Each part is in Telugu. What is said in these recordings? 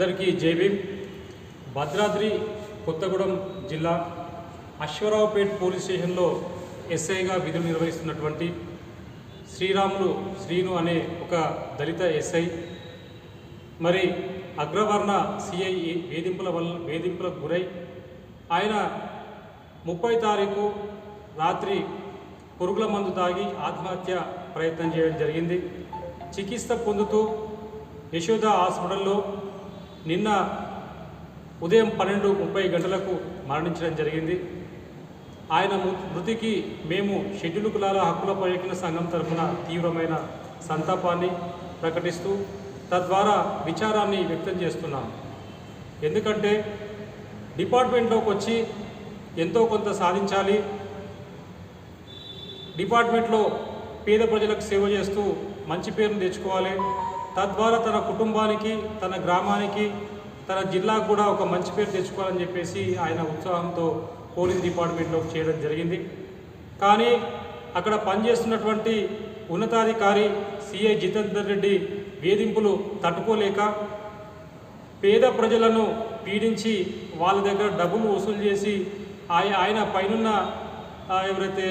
అందరికీ జైభీం భద్రాద్రి కొత్తగూడెం జిల్లా అశ్వరావుపేట్ పోలీస్ స్టేషన్లో ఎస్ఐగా విధులు నిర్వహిస్తున్నటువంటి శ్రీరాములు శ్రీను అనే ఒక దళిత ఎస్ఐ మరి అగ్రవర్ణ సిఐ వేధింపుల వల్ల వేధింపులకు గురై ఆయన ముప్పై తారీఖు రాత్రి పురుగుల మందు తాగి ఆత్మహత్య ప్రయత్నం చేయడం జరిగింది. చికిత్స పొందుతూ యశోద హాస్పిటల్లో నిన్న ఉదయం పన్నెండు ముప్పై గంటలకు మరణించడం జరిగింది. ఆయన మృ- మృతికి మేము షెడ్యూల్ కులాల హక్కుల పరిరక్షణ సంఘం తరఫున తీవ్రమైన సంతాపాన్ని ప్రకటిస్తూ తద్వారా విచారాన్ని వ్యక్తం చేస్తున్నాం. ఎందుకంటే డిపార్ట్మెంట్లోకి వచ్చి ఎంతో కొంత సాధించాలి. డిపార్ట్మెంట్లో పేద ప్రజలకు సేవ చేస్తూ మంచి పేరును తెచ్చుకోవాలి. తద్వారా తన కుటుంబానికి తన గ్రామానికి తన జిల్లాకు కూడా ఒక మంచి పేరు తెచ్చుకోవాలని చెప్పేసి ఆయన ఉత్సాహంతో పోలీస్ డిపార్ట్మెంట్లోకి చేయడం జరిగింది. కానీ అక్కడ పనిచేస్తున్నటువంటి ఉన్నతాధికారి సిఐ జితేందర్ రెడ్డి వేధింపులు తట్టుకోలేక పేద ప్రజలను పీడించి వాళ్ళ దగ్గర డబ్బులు వసూలు చేసి ఆయన ఆయన పైనున్న ఎవరైతే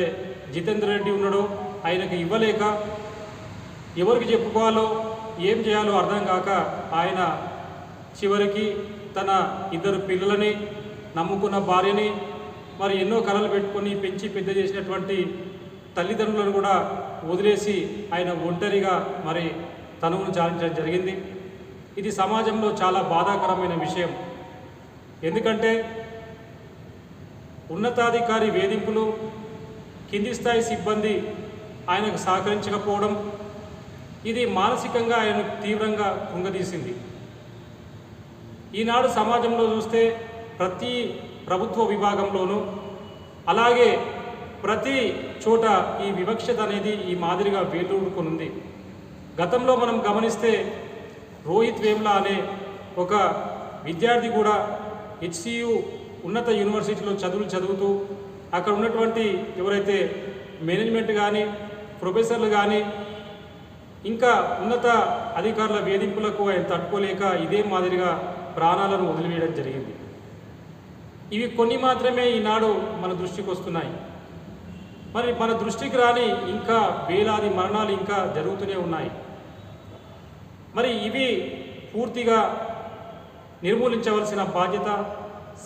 జితేందర్ రెడ్డి ఉన్నాడో ఆయనకు ఇవ్వలేక ఎవరికి చెప్పుకోవాలో ఏం చేయాలో అర్థం కాక ఆయన చివరికి తన ఇద్దరు పిల్లలని నమ్ముకున్న భార్యని మరి ఎన్నో కళలు పెట్టుకొని పెంచి పెద్ద చేసినటువంటి తల్లిదండ్రులను కూడా వదిలేసి ఆయన ఒంటరిగా మరి తనువును చాలించడం జరిగింది. ఇది సమాజంలో చాలా బాధాకరమైన విషయం. ఎందుకంటే ఉన్నతాధికారి వేధింపులు కింది స్థాయి సిబ్బంది ఆయనకు సహకరించకపోవడం ఇది మానసికంగా ఆయన తీవ్రంగా కుంగదీసింది. ఈనాడు సమాజంలో చూస్తే ప్రతి ప్రభుత్వ విభాగంలోనూ అలాగే ప్రతి చోట ఈ వివక్షత అనేది ఈ మాదిరిగా వేలూరుకొనుంది గతంలో మనం గమనిస్తే రోహిత్ వేమ్లా అనే ఒక విద్యార్థి కూడా హెచ్సియు ఉన్నత యూనివర్సిటీలో చదువులు చదువుతూ అక్కడ ఉన్నటువంటి ఎవరైతే మేనేజ్మెంట్ కానీ ప్రొఫెసర్లు కానీ ఇంకా ఉన్నత అధికారుల వేధింపులకు ఆయన తట్టుకోలేక ఇదే మాదిరిగా ప్రాణాలను వదిలివేయడం జరిగింది. ఇవి కొన్ని మాత్రమే ఈనాడు మన దృష్టికి వస్తున్నాయి. మరి మన దృష్టికి రాని ఇంకా వేలాది మరణాలు ఇంకా జరుగుతూనే ఉన్నాయి. మరి ఇవి పూర్తిగా నిర్మూలించవలసిన బాధ్యత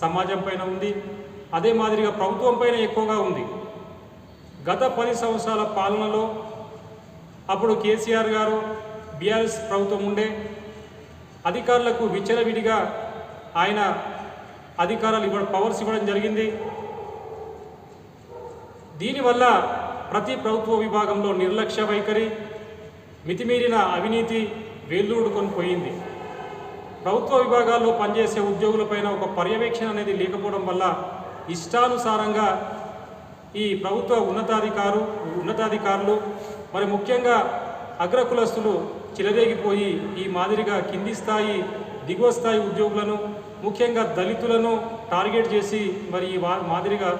సమాజం పైన ఉంది. అదే మాదిరిగా ప్రభుత్వం పైన ఎక్కువగా ఉంది. గత పది సంవత్సరాల పాలనలో అప్పుడు కేసీఆర్ గారు బీఆర్ఎస్ ప్రభుత్వం ఉండే అధికారులకు విచ్చలవిడిగా ఆయన అధికారాలు ఇవ్వడం పవర్స్ ఇవ్వడం జరిగింది. దీనివల్ల ప్రతి ప్రభుత్వ విభాగంలో నిర్లక్ష్య వైఖరి మితిమీరిన అవినీతి వేళ్ళూడుకొని పోయింది. ప్రభుత్వ విభాగాల్లో పనిచేసే ఉద్యోగులపైన ఒక పర్యవేక్షణ అనేది లేకపోవడం వల్ల ఇష్టానుసారంగా ఈ ప్రభుత్వ ఉన్నతాధికారు ఉన్నతాధికారులు మరి ముఖ్యంగా అగ్రకులస్తులు చిలరేగిపోయి ఈ మాదిరిగా కింది స్థాయి దిగువ స్థాయి ఉద్యోగులను ముఖ్యంగా దళితులను టార్గెట్ చేసి మరి ఈ మాదిరిగా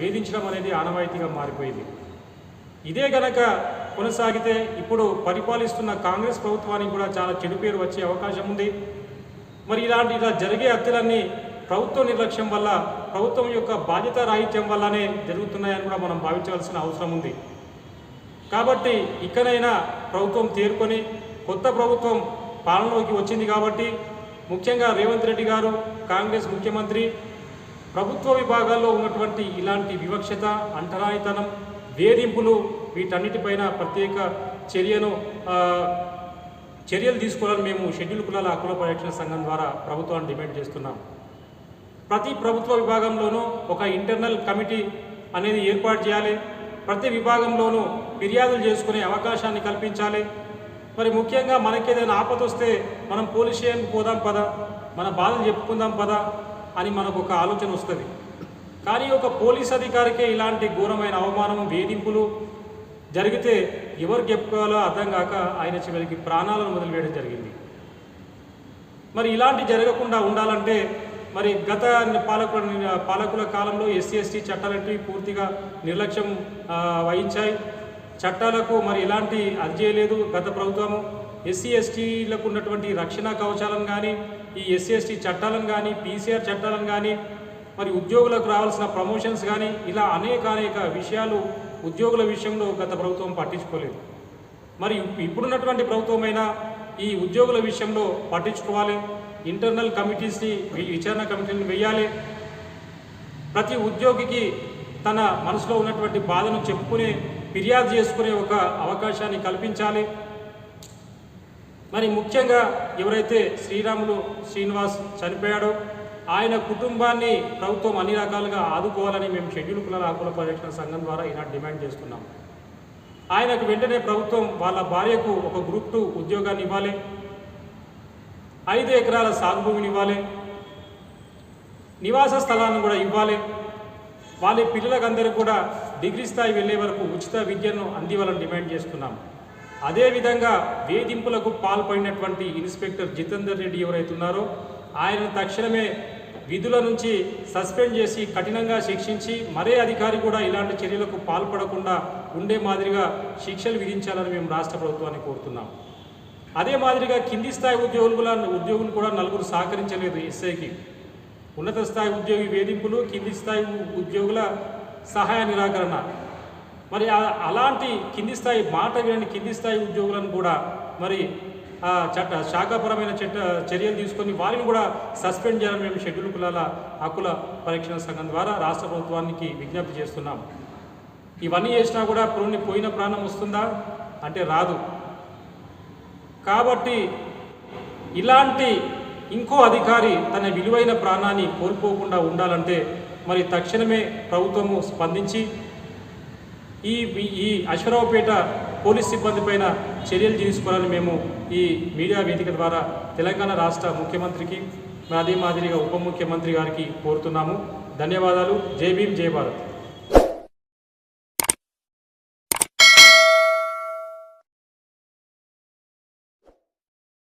వేధించడం అనేది ఆనవాయితీగా మారిపోయింది. ఇదే గనక కొనసాగితే ఇప్పుడు పరిపాలిస్తున్న కాంగ్రెస్ ప్రభుత్వానికి కూడా చాలా చెడు పేరు వచ్చే అవకాశం ఉంది. మరి ఇలాంటి ఇలా జరిగే హత్యలన్నీ ప్రభుత్వ నిర్లక్ష్యం వల్ల ప్రభుత్వం యొక్క బాధ్యత రాహిత్యం వల్లనే జరుగుతున్నాయని కూడా మనం భావించవలసిన అవసరం ఉంది. కాబట్టి ఇక్కడైనా ప్రభుత్వం తేరుకొని కొత్త ప్రభుత్వం పాలనలోకి వచ్చింది కాబట్టి ముఖ్యంగా రేవంత్ రెడ్డి గారు కాంగ్రెస్ ముఖ్యమంత్రి ప్రభుత్వ విభాగాల్లో ఉన్నటువంటి ఇలాంటి వివక్షత అంటరాయితనం వేధింపులు వీటన్నిటిపైన ప్రత్యేక చర్యను చర్యలు తీసుకోవాలని మేము షెడ్యూల్ కులాల హక్కుల పరిరక్షణ సంఘం ద్వారా ప్రభుత్వాన్ని డిమాండ్ చేస్తున్నాం. ప్రతి ప్రభుత్వ విభాగంలోనూ ఒక ఇంటర్నల్ కమిటీ అనేది ఏర్పాటు చేయాలి. ప్రతి విభాగంలోనూ ఫిర్యాదులు చేసుకునే అవకాశాన్ని కల్పించాలి. మరి ముఖ్యంగా మనకేదైనా ఆపద వస్తే మనం పోలీస్ స్టేషన్కి పోదాం పదా మన బాధలు చెప్పుకుందాం పదా అని మనకు ఒక ఆలోచన వస్తుంది. కానీ ఒక పోలీస్ అధికారికే ఇలాంటి ఘోరమైన అవమానం వేధింపులు జరిగితే ఎవరు చెప్పుకోవాలో అర్థం కాక ఆయన చివరికి ప్రాణాలను వదిలివేయడం జరిగింది. మరి ఇలాంటి జరగకుండా ఉండాలంటే మరి గత పాలకుల పాలకుల కాలంలో ఎస్సీ ఎస్టీ చట్టాలంటివి పూర్తిగా నిర్లక్ష్యం వహించాయి. చట్టాలకు మరి ఎలాంటి అది చేయలేదు గత ప్రభుత్వము ఎస్సీ ఎస్టీలకు ఉన్నటువంటి రక్షణ కవచాలను కానీ ఈ ఎస్సీ ఎస్టీ చట్టాలను కానీ పీసీఆర్ చట్టాలను కానీ మరి ఉద్యోగులకు రావాల్సిన ప్రమోషన్స్ కానీ ఇలా అనేక అనేక విషయాలు ఉద్యోగుల విషయంలో గత ప్రభుత్వం పట్టించుకోలేదు. మరి ఇప్పుడున్నటువంటి ప్రభుత్వమైనా ఈ ఉద్యోగుల విషయంలో పట్టించుకోవాలి. ఇంటర్నల్ కమిటీస్ని విచారణ కమిటీని వేయాలి ప్రతి ఉద్యోగికి తన మనసులో ఉన్నటువంటి బాధను చెప్పుకునే ఫిర్యాదు చేసుకునే ఒక అవకాశాన్ని కల్పించాలి. మరి ముఖ్యంగా ఎవరైతే శ్రీరాములు శ్రీనివాస్ చనిపోయాడో ఆయన కుటుంబాన్ని ప్రభుత్వం అన్ని రకాలుగా ఆదుకోవాలని మేము షెడ్యూల్ కులాల హక్కుల పరిరక్షణ సంఘం ద్వారా ఈనాడు డిమాండ్ చేస్తున్నాం. ఆయనకు వెంటనే ప్రభుత్వం వాళ్ళ భార్యకు ఒక గ్రూప్ టూ ఉద్యోగాన్ని ఇవ్వాలి. ఐదు ఎకరాల సాగు భూమిని ఇవ్వాలి. నివాస స్థలాలను కూడా ఇవ్వాలి. వాళ్ళ పిల్లలకందరూ కూడా డిగ్రీ స్థాయి వెళ్ళే వరకు ఉచిత విద్యను అందివ్వాలని డిమాండ్ చేస్తున్నాం. అదేవిధంగా వేధింపులకు పాల్పడినటువంటి ఇన్స్పెక్టర్ జితేందర్ రెడ్డి ఎవరైతే ఉన్నారో ఆయన తక్షణమే విధుల నుంచి సస్పెండ్ చేసి కఠినంగా శిక్షించి మరే అధికారి కూడా ఇలాంటి చర్యలకు పాల్పడకుండా ఉండే మాదిరిగా శిక్షలు విధించాలని మేము రాష్ట్ర ప్రభుత్వాన్ని కోరుతున్నాం. అదే మాదిరిగా కింది స్థాయి ఉద్యోగులు కూడా ఉద్యోగులు కూడా నలుగురు సహకరించలేదు ఎస్ఐకి. ఉన్నత స్థాయి ఉద్యోగి వేధింపులు కింది స్థాయి ఉద్యోగుల సహాయ నిరాకరణ. మరి అలాంటి కింది స్థాయి మాట వినని కింది స్థాయి ఉద్యోగులను కూడా మరి ఆ చట్ట శాఖాపరమైన చట్ట చర్యలు తీసుకొని వారిని కూడా సస్పెండ్ చేయాలని మేము షెడ్యూల్ కులాల హక్కుల పరీక్షణ సంఘం ద్వారా రాష్ట్ర ప్రభుత్వానికి విజ్ఞప్తి చేస్తున్నాం. ఇవన్నీ చేసినా కూడా పురుని పోయిన ప్రాణం వస్తుందా? అంటే రాదు. కాబట్టి ఇలాంటి ఇంకో అధికారి తన విలువైన ప్రాణాన్ని కోల్పోకుండా ఉండాలంటే మరి తక్షణమే ప్రభుత్వము స్పందించి ఈ ఈ అశ్వరావుపేట పోలీస్ సిబ్బంది పైన చర్యలు తీసుకోవాలని మేము ఈ మీడియా వేదిక ద్వారా తెలంగాణ రాష్ట్ర ముఖ్యమంత్రికి మరి అదే మాదిరిగా ఉప ముఖ్యమంత్రి గారికి కోరుతున్నాము. ధన్యవాదాలు. జై భీమ్ జై భారత్.